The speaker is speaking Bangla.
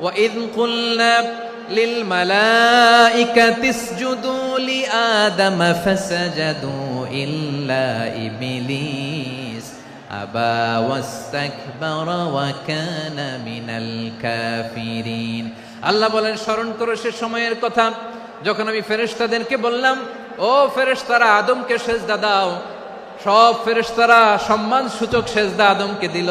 وإذ قلنا للملائكة اسجدوا لآدم فسجدوا إلا إبليس أبى واستكبر وكان من الكافرين আল্লাহ বলেন স্মরণ করো সে সময়ের কথা যখন আমি ফেরেশতাদেরকে বললাম ও ফেরেশতারা আদমকে সেজদা দাও সব ফেরেশতারা সম্মান সূচক সেজদা আদমকে দিল